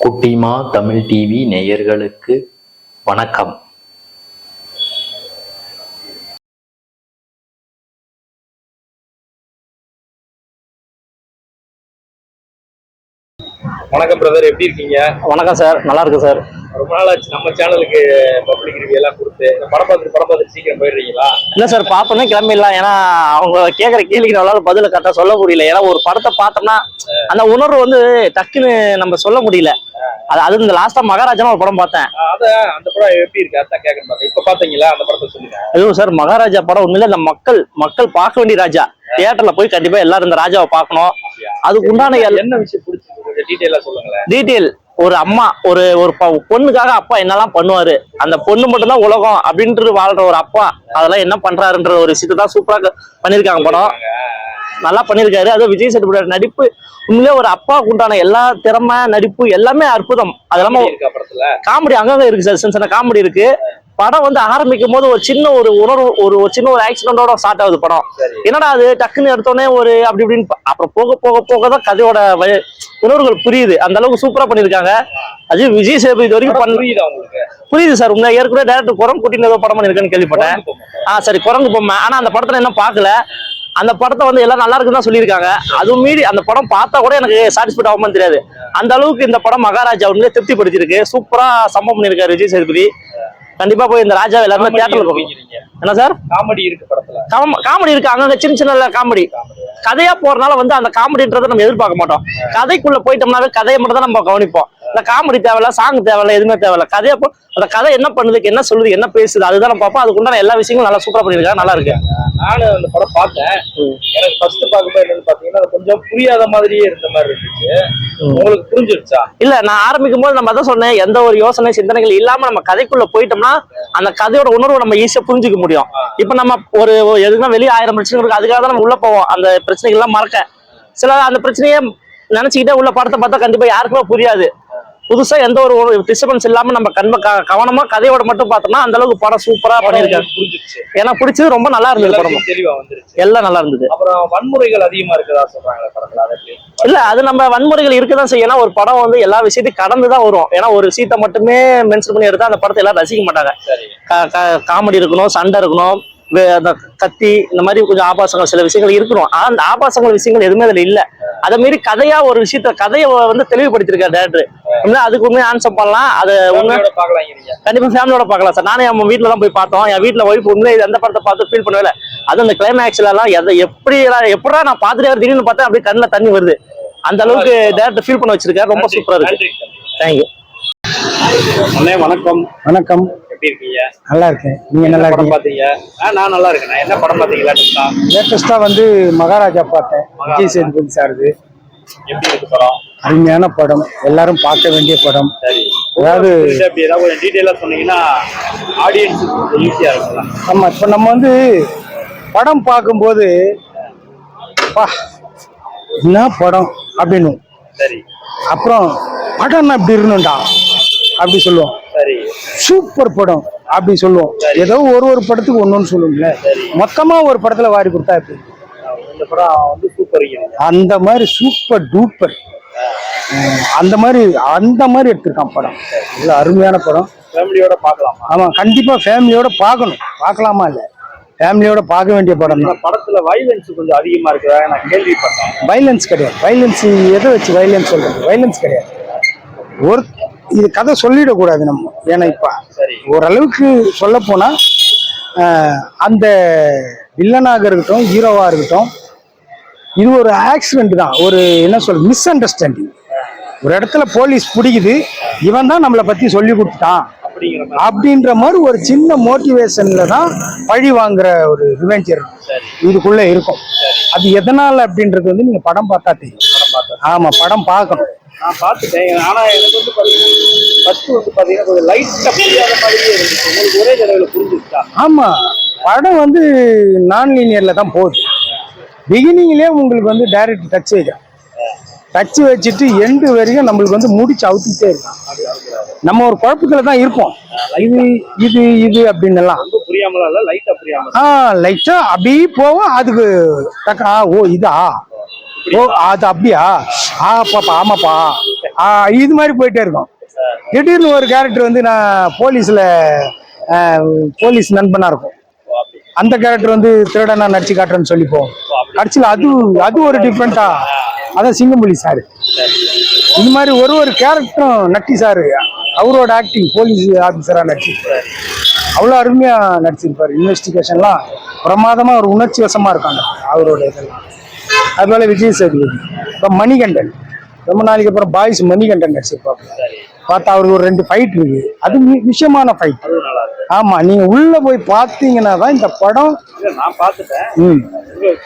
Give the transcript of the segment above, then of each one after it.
குட்டிமா தமிழ் டிவி நேயர்களுக்கு வணக்கம். வணக்கம் பிரதர் எப்படி இருக்கீங்க? வணக்கம் சார் நல்லா இருக்கு சார் ரொம்ப நாள் ஆச்சு நம்ம சேனலுக்கு பப்ளிக் ரிவ்யூ எல்லாம் கொடுத்து படம் பார்த்துட்டு படம் பார்த்துட்டு சீக்கிரம் போயிடுறீங்களா? இல்ல சார் பார்த்தோன்னே கிளம்பிடலாம் ஏன்னா அவங்க கேட்குற கேள்விக்கு நம்மளால பதில கரெக்டாக சொல்ல முடியல. ஏன்னா ஒரு படத்தை பார்த்தோம்னா அந்த உணர்வு வந்து டக்குன்னு நம்ம சொல்ல முடியல. அது அது இந்த லாஸ்டா மகாராஜான்னு ஒரு படம் பார்த்தேன். அந்த படம் எப்படி இருக்கு? அதான் கேட்கணும் இப்ப பாத்தீங்களா? அந்த படத்தை சொல்லுங்க. அதுவும் சார் மகாராஜா படம் உண்மையில இந்த மக்கள் மக்கள் பார்க்க வேண்டிய ராஜா. தியேட்டர்ல போய் கண்டிப்பா எல்லாரும் இந்த ராஜாவை பார்க்கணும். அதுக்கு உண்டான என்ன விஷயம் கொஞ்சம் டீட்டெயிலா சொல்லுங்களேன். டீட்டெயில் ஒரு அம்மா ஒரு ஒரு பொண்ணுக்காக அப்பா என்னெல்லாம் பண்ணுவாரு? அந்த பொண்ணு மட்டும்தான் உலகம் அப்படின்ட்டு வாழ்ற ஒரு அப்பா அதெல்லாம் என்ன பண்றாருன்ற ஒரு விஷயத்தை தான் சூப்பரா பண்ணிருக்காங்க படம். நல்லா பண்ணிருக்காரு. அதுவும் விஜய் சேதுபதியோட நடிப்பு உண்மையிலே ஒரு அப்பாவுக்கு உண்டான எல்லா திறமை நடிப்பு எல்லாமே அற்புதம். அது இல்லாம காமெடி அங்கங்க இருக்கு சார். சின்ன சின்ன காமெடி இருக்கு. படம் வந்து ஆரம்பிக்கும் போது ஒரு சின்ன ஒரு உணர்வு ஒரு ஒரு சின்ன ஒரு ஆக்சிடென்டோட ஸ்டார்ட் ஆகுது படம். என்னடா அது? டக்குன்னு எடுத்தோடனே ஒரு அப்படி இப்படின்னு அப்புறம் போக போக போக தான் கதையோட உணர்வுகள் புரியுது. அந்த அளவுக்கு சூப்பரா பண்ணிருக்காங்க. அது விஜய் சேதுபதி இது வரைக்கும் பண்ண புரியுதா சார். உங்க ஏற்கனவே டேரக்டர் குரங்கு குட்டின்னு ஏதோ படம் பண்ணிருக்கேன்னு கேள்விப்பட்டேன். ஆ சரி குரங்கு பொம்மை ஆனா அந்த படத்துல என்ன பார்க்கல. அந்த படத்தை வந்து எல்லாம் நல்லா இருக்குன்னு தான் சொல்லியிருக்காங்க. அதுவும் மீறி அந்த படம் பார்த்தா கூட எனக்கு சாட்டிஸ்ஃபைட் ஆகுமான்னு தெரியாது. அந்த அளவுக்கு இந்த படம் மகாராஜா உண்மையிலே திருப்திப்படுத்திருக்கு சூப்பரா சம்பவம் பண்ணியிருக்காரு விஜய் சேதுபதி. கண்டிப்பா போய் இந்த ராஜா எல்லாருமே தியேட்டர்ல அப்படிங்கிறீங்க. என்ன சார்? காமெடி இருக்கு படத்துல. காம- காமெடி இருக்கு. அங்கங்க சின்ன சின்ன காமெடி. கதையா போறதுனால வந்து அந்த காமெடின்றதை நம்ம எதிர்பார்க்க மாட்டோம். கதைக்குள்ள போயிட்டோம்னாவே கதையை மட்டும் தான் நம்ம கவனிப்போம். இந்த காமெடி தேவையில்ல சாங் தேவையில்ல எதுவுமே தேவையில்ல. கதையா அந்த கதை என்ன பண்ணுது என்ன சொல்லுது என்ன பேசுது அதுதான் நம்ம பார்ப்போம். அதுக்கு உண்டான எல்லா விஷயங்களும் நல்லா சூப்பரா பண்ணிருக்காங்க நல்லா இருக்கு. நானும் அந்த படம் பார்த்தேன். எனக்கு ஃபர்ஸ்ட் பார்க்கும்போது என்னன்னு பாத்தீங்கன்னா கொஞ்சம் புரியாத மாதிரியே இருந்த மாதிரி இருந்துச்சு. உங்களுக்கு புரிஞ்சிருச்சா? இல்ல நான் ஆரம்பிக்கும் போது நம்ம அதான் சொன்னேன் எந்த ஒரு யோசனை சிந்தனைகள் இல்லாம நம்ம கதைக்குள்ள போயிட்டோம்னா அந்த கதையோட உணர்வை நம்ம ஈஸியா புரிஞ்சுக்க முடியும். இப்ப நம்ம ஒரு எதுனா வெளியே ஆயிரம் பிரச்சனை இருக்கு அதுக்காக தான் நம்ம உள்ள போவோம். அந்த பிரச்சனைகள் எல்லாம் மறக்க. சில அந்த பிரச்சனையே நினைச்சுக்கிட்டே உள்ள படத்தை பார்த்தா கண்டிப்பா யாருக்குமே புரியாது. புதுசா எந்த ஒரு டிஸ்டர்பன்ஸ் இல்லாம நம்ம கண்ம க- கவனமா கதையோட மட்டும் பார்த்தோம்னா அந்த அளவுக்கு படம் சூப்பரா பண்ணிருக்காரு உங்களுக்கு புரிஞ்சிருச்சு எனக்கு பிடிச்சது ரொம்ப நல்லா இருந்தது படம் எல்லாம் நல்லா இருந்தது. அப்புறம் வன்முறைகள் அதிகமா இருக்கதா சொல்றாங்களே படத்துல? இல்ல அது நம்ம வன்முறைகள் இருக்கதான் செய்யும். ஏன்னா ஒரு படம் வந்து எல்லா விஷயத்தையும் கடந்து தான் வரும். ஏன்னா ஒரு விஷயத்தை மட்டுமே மென்ஷன் பண்ணி எடுத்தா அந்த படத்தை எல்லாரும் ரசிக்க மாட்டாங்க. காமெடி இருக்கணும் சண்டை இருக்கணும் அந்த கத்தி இந்த மாதிரி கொஞ்சம் ஆபாசங்கள் சில விஷயங்கள் இருக்கணும். அந்த ஆபாசங்கள் விஷயங்கள் எதுவுமே அதுல இல்ல. அதை மீறி கதையா ஒரு விஷயத்த கதையை வந்து தெளிவுபடுத்திருக்காரு டேரக்டர் அதுக்கு உண்மையை ஆன்சர் பண்ணலாம். அது உண்மை. ஃபேமிலியோட பார்க்கலாங்கிறீங்க கண்டிப்பா ஃபேமிலியோட பார்க்கலாம் சார். நானே என் வீட்ல தான் போய் பார்த்தோம். என் வீட்ல ஒய்ஃப் உண்மையிலே இது அந்த படத்தை பார்த்து ஃபீல் பண்ணவே இல்லை. அது அந்த கிளைமேக்ஸ்ல எல்லாம் எதை எப்படி எப்படா நான் பார்த்துட்டே திடீர்னு பார்த்தா அப்படியே கண்ணுல தண்ணி வருது. அந்த அளவுக்கு டேரக்டர் ஃபீல் பண்ண வச்சிருக்காரு. ரொம்ப சூப்பரா இருக்கு. தேங்க்யூ அண்ணே வணக்கம். வணக்கம். எப்படி இருக்கீங்க? நல்லா இருக்கேன் நீங்க நல்லா படம் இருக்கீங்க? பாத்தீங்க நான் நல்லா இருக்கேன். என்ன படம் பாத்தீங்களா லேட்டஸ்டா வந்து மகாராஜா பார்த்தேன். விஜய் சேதுபதி சாருது எப்படி இருக்கு படம்? அருமையான படம். எல்லாரும் பார்க்க வேண்டிய படம். சரி. அதாவது அப்படி ஏதாவது டீட்டெயிலா சொன்னீங்கன்னா கொஞ்சம் ஈஸியா இருக்கும்ல. ஆமா இப்ப நம்ம வந்து படம் பார்க்கும்போது என்ன படம் அப்படின்னு சரி. அப்புறம் படம்னா இப்படி இருக்கணும்டா அப்படி சொல்லுவோம். சூப்பர் படம் அப்படி சொல்லுவோம். ஏதோ ஒரு ஒரு படத்துக்கு ஒன்னொன்னு சொல்லுவோம்ல மொத்தமா ஒரு படத்துல வாரி கொடுத்தா எப்படி? இந்த படம் வந்து சூப்பர் அந்த மாதிரி சூப்பர் டூப்பர் அந்த மாதிரி அந்த மாதிரி எடுத்திருக்கான் படம். இவ்வளோ அருமையான படம். ஃபேமிலியோட பார்க்கலாமா? ஆமா கண்டிப்பா ஃபேமிலியோட பார்க்கணும். பார்க்கலாமா இல்ல? ஃபேமிலியோட பார்க்க வேண்டிய படம் தான். படத்துல வைலன்ஸ் கொஞ்சம் அதிகமா இருக்குதா? நான் கேள்விப்பட்டேன். வைலன்ஸ் கிடையாது. வைலன்ஸ் எதை வச்சு வைலன்ஸ் சொல்றது? வைலன்ஸ் கிடையாது. ஒரு இது கதை சொல்லிடக்கூடாது நம்ம. ஏன்னா இப்ப ஓரளவுக்கு சொல்ல போனா அஹ், அந்த வில்லனாக இருக்கட்டும் ஹீரோவா இருக்கட்டும் இது ஒரு ஆக்சிடென்ட் தான். ஒரு என்ன சொல் மிஸ் அண்டர்ஸ்டாண்டிங் ஒரு இடத்துல போலீஸ் பிடிக்குது இவன் தான் நம்மளை பத்தி சொல்லி கொடுத்துட்டான். மாதிரி. அப்படின்ற மாதிரி ஒரு சின்ன மோட்டிவேஷன்ல தான் பழி வாங்குற ஒரு ரிவெஞ்சர் இதுக்குள்ள இருக்கும். அது எதனால அப்படின்றது வந்து நீங்க படம் பார்த்தா தெரியும். படம் பார்த்தேன் ஆமா படம் பார்க்கணும். நான் பார்த்துட்டேன். ஆனா எனக்கு வந்து பாத்தீங்கன்னா ஃபர்ஸ்ட் வந்து பாத்தீங்கன்னா கொஞ்சம் லைட்டா புரியாத மாதிரியே இருந்துச்சு. உங்களுக்கு ஒரே தடவையில புரிஞ்சுச்சா ஆமா. படம் வந்து நான் லீனியர்ல தான் போகுது. பிகினிங்லேயே உங்களுக்கு வந்து டைரக்ட் டச் வைக்கும் டச் வச்சுட்டு எண்டு வரைக்கும் நம்மளுக்கு வந்து முடிச்சு அவுத்துக்கிட்டே இருக்கும். நம்ம ஒரு குழப்பத்துல தான் இருப்போம். இது இது இது அப்படின்னு எல்லாம் இல்ல? லைட்டா புரியாம ஆ லைட்டா அப்படியே போவோம். அதுக்கு டக்கு ஆ ஓ இதா? ஓ அது அப்படியா? ஆ பாப்பா ஆமாப்பா. ஆ, இது மாதிரி போயிட்டே இருக்கும். திடீர்னு ஒரு கேரக்டர் வந்து நான் போலீஸ்ல போலீஸ் நண்பனா இருக்கும். அந்த கேரக்டர் வந்து திருடனா நடிச்சு காட்டுறேன்னு சொல்லிப்போம் கடைசியில் அது அது ஒரு டிஃப்ரெண்டா அதான் சிங்கம்புலி சார். இந்த மாதிரி ஒரு ஒரு கேரக்டரும் நட்டி சார். அவரோட ஆக்டிங் போலீஸ் ஆஃபீஸராக நடிச்சிருப்பாரு அவ்வளோ அருமையா நடிச்சிருப்பாரு. இன்வெஸ்டிகேஷன்லாம் பிரமாதமா ஒரு உணர்ச்சி வசமாக இருக்காங்க அவரோட இதெல்லாம். அது போல விஜய் சேதுபதி இப்போ மணிகண்டன். ரொம்ப நாளைக்கு அப்புறம் பாய்ஸ் மணிகண்டன் நடிச்சிருப்பாங்க. பார்த்தா அவருக்கு ஒரு ரெண்டு ஃபைட் இருக்கு. அது விஷயமான ஃபைட் ஆமா நீங்க உள்ள போய் பார்த்தீங்கன்னா தான் இந்த படம் நான் பார்த்துட்டேன்.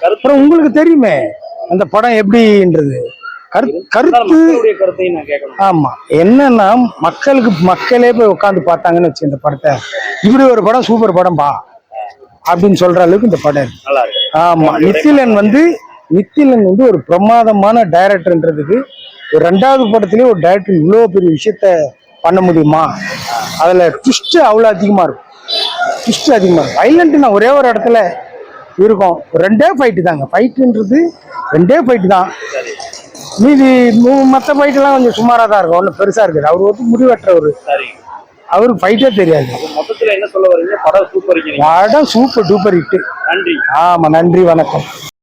அப்புறம் உங்களுக்கு தெரியுமே அந்த படம் எப்படின்றது? கரு கருத்து ஆமா என்னன்னா மக்களுக்கு மக்களே போய் உட்காந்து பார்த்தாங்கன்னு வச்சு இந்த படத்தை. இப்படி ஒரு படம் சூப்பர் படம் பா அப்படின்னு சொல்ற அளவுக்கு இந்த படம் ஆமா நித்திலன் வந்து நித்திலன் வந்து ஒரு பிரமாதமான டைரக்டர்ன்றதுக்கு ஒரு ரெண்டாவது படத்துலயே ஒரு டைரக்டர் இவ்வளோ பெரிய விஷயத்த பண்ண முடியுமா? அதுல ட்விஸ்ட் அவ்வளோ அதிகமா இருக்கும். ட்விஸ்ட் அதிகமா இருக்கும். வைலண்ட்னா ஒரே ஒரு இடத்துல இருக்கும். ரெண்டே ஃபைட்டு தாங்க. ஃபைட்டுன்றது ரெண்டே ஃபைட்டு தான். மீதி மற்ற ஃபைட்டெல்லாம் கொஞ்சம் சுமாராக தான் இருக்கும். ஒன்றும் பெருசாக இருக்குது. அவர் வந்து முடிவெற்றவர் அவருக்கு ஃபைட்டே தெரியாது. மொத்தத்துல என்ன சொல்ல வரீங்க? படம் சூப்பர் படம் சூப்பர் டூப்பர் ஹிட்டு நன்றி. ஆமாம் நன்றி வணக்கம்.